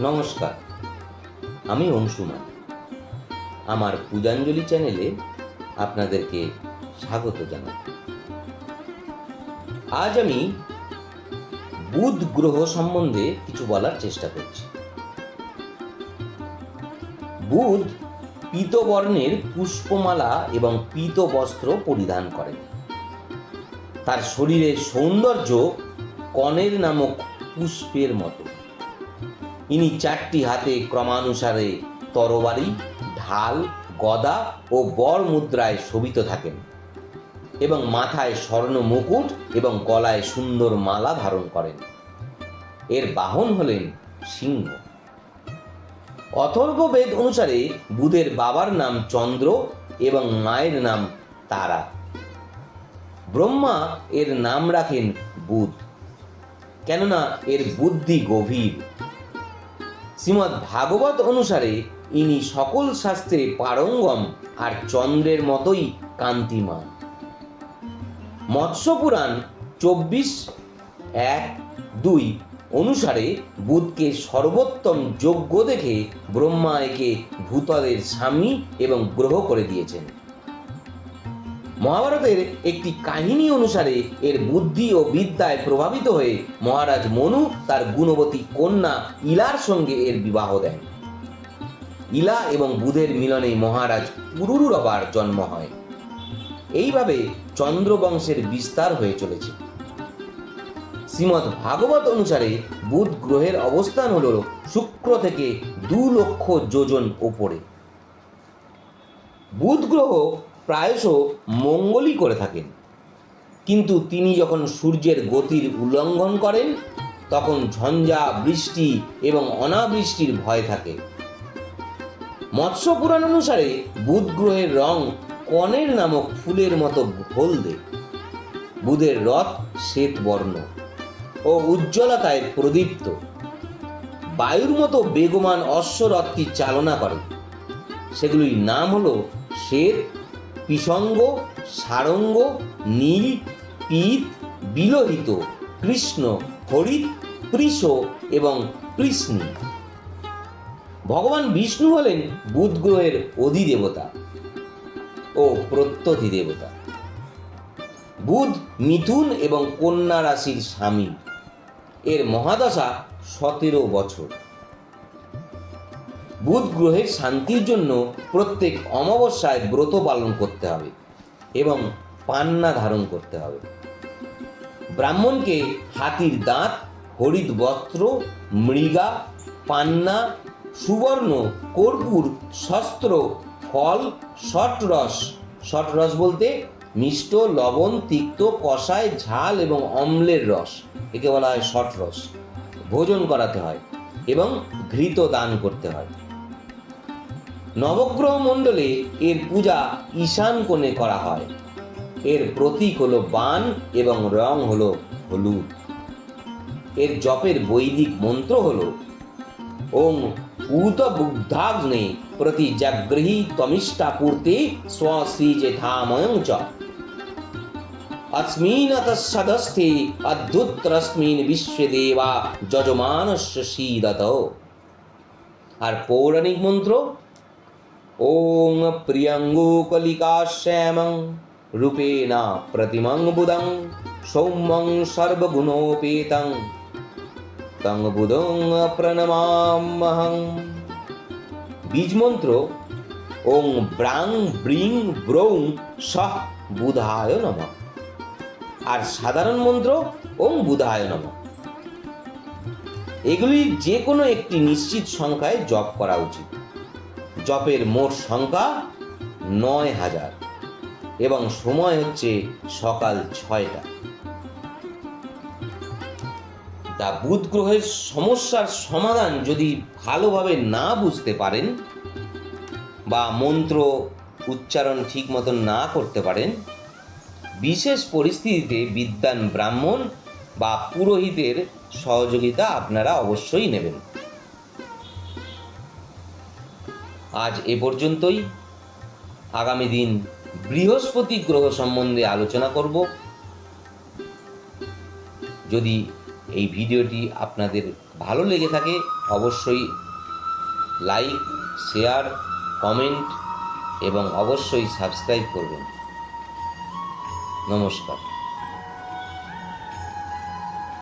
নমস্কার, আমি অংশুমান। আমার পূজাঞ্জলি চ্যানেলে আপনাদেরকে স্বাগত জানাই। আজ আমি বুধ গ্রহ সম্বন্ধে কিছু বলার চেষ্টা করছি। বুধ পীতবর্ণের পুষ্পমালা এবং পীত বস্ত্র পরিধান করেন। তার শরীরের সৌন্দর্য কনের নামক পুষ্পের মতো। ইনি চারটি হাতে ক্রমানুসারে তরবারি, ঢাল, গদা ও বর মুদ্রায় শোভিত থাকেন এবং মাথায় স্বর্ণ মুকুট এবং গলায় সুন্দর মালা ধারণ করেন। এর বাহন হলেন সিংহ। অথর্ব বেদ অনুসারে বুধের বাবার নাম চন্দ্র এবং মায়ের নাম তারা। ব্রহ্মা এর নাম রাখেন বুধ। কেননা এর বুদ্ধি গভীর। শ্রীমৎ ভাগবত অনুসারে ইনি সকল শাস্ত্রে পারঙ্গম আর চন্দ্রের মতোই কান্তিমান। মৎস্য পুরাণ চব্বিশ এক দুই অনুসারে বুধকে সর্বোত্তম যোগ্য দেখে ব্রহ্মা একে ভূতলের স্বামী এবং গ্রহ করে দিয়েছেন। মহাভারতের একটি কাহিনী অনুসারে এর বুদ্ধি ও বিদ্যায় প্রভাবিত হয়ে মহারাজ মনু তার গুণবতী কন্যা ইলার সঙ্গে এর বিবাহ দেন। ইলা এবং বুধের মিলনে মহারাজ পুরুরবার জন্ম হয়। এইভাবে চন্দ্রবংশের বিস্তার হয়ে চলেছে। শ্রীমৎ ভাগবত অনুসারে বুধ গ্রহের অবস্থান হল শুক্র থেকে দু লক্ষ যোজন ওপরে। বুধ গ্রহ প্রায়শ মঙ্গলই করে থাকেন। কিন্তু তিনি যখন সূর্যের গতির উল্লঙ্ঘন করেন, তখন ঝঞ্ঝা, বৃষ্টি এবং অনাবৃষ্টির ভয় থাকে। মৎস্য পুরাণ অনুসারে বুধ গ্রহের রং কনের নামক ফুলের মতো হলদে। বুধের রথ শ্বেত বর্ণ ও উজ্জ্বলতায় প্রদীপ্ত। বায়ুর মতো বেগমান অশ্বরথটি চালনা করে। সেগুলির নাম হলো শ্বেত পিসঙ্গ, সারঙ্গ, নীল, পিত, বিলোহিত, কৃষ্ণ, হরিত পৃষ এবং কৃষ্ণী। ভগবান বিষ্ণু হলেন বুধ গ্রহের অধিদেবতা ও প্রত্যধি দেবতা। বুধ মিথুন এবং কন্যা রাশির স্বামী। এর মহাদশা সতেরো বছর। বুধ গ্রহের শান্তির জন্য প্রত্যেক অমাবস্যায় ব্রত পালন করতে হবে এবং পান্না ধারণ করতে হবে। ব্রাহ্মণকে হাতির দাঁত হরিদ বস্ত্র, মৃগা, পান্না, সুবর্ণ, কর্পূর, শস্ত্র, ফল, শটরস শটরস বলতে মিষ্ট, লবণ, তিক্ত, কষায় ঝাল এবং অম্লের রস, একে বলা হয় শটরস। ভোজন করাতে হয় এবং ঘৃত দান করতে হয়। নবগ্রহ মণ্ডলে এর পূজা ঈশান কোণে করা হয়। এর প্রতীক হলো বান এবং রং হলো হলুদ। এর জপের বৈদিক মন্ত্র হল ওম উত বুদ্ধাগ্নে প্রতি জাগ্রহী তমিষ্টা পূর্তে স্বশ্রীজে ধাময়ং চ। অস্মিনতসদস্থে অদ্ভুতরস্মিন বিশ্বে দেবা যজমানস্য শীলত। আর পৌরাণিক মন্ত্র প্রিয়ঙ্গু কলিকাশ্যামং রূপেণ প্রতিমং বুদং সৌম্যং সর্বগুণোপেতং তং বুদং প্রণমামহং বীজ মন্ত্র ওং ব্রাং ব্রিং ব্রৌং সহ বুধায় নমঃ আর সাধারণ মন্ত্র ওং বুধায় নম। এগুলির যে কোনো একটি নিশ্চিত সংখ্যায় জপ করা উচিত। জপের মোট সংখ্যা নয় হাজার। এবং সময় হচ্ছে সকাল ছয়টা। তা বুধ গ্রহের সমস্যার সমাধান যদি ভালোভাবে না বুঝতে পারেন বা মন্ত্র উচ্চারণ ঠিক মতন না করতে পারেন, বিশেষ পরিস্থিতিতে বিদ্যান ব্রাহ্মণ বা পুরোহিতের সহযোগিতা আপনারা অবশ্যই নেবেন। আজ এ পর্যন্তই। আগামী দিন বৃহস্পতি গ্রহ সম্বন্ধে আলোচনা করব। যদি এই ভিডিওটি আপনাদের ভালো লেগে থাকে, অবশ্যই লাইক, শেয়ার, কমেন্ট এবং অবশ্যই সাবস্ক্রাইব করবেন। নমস্কার।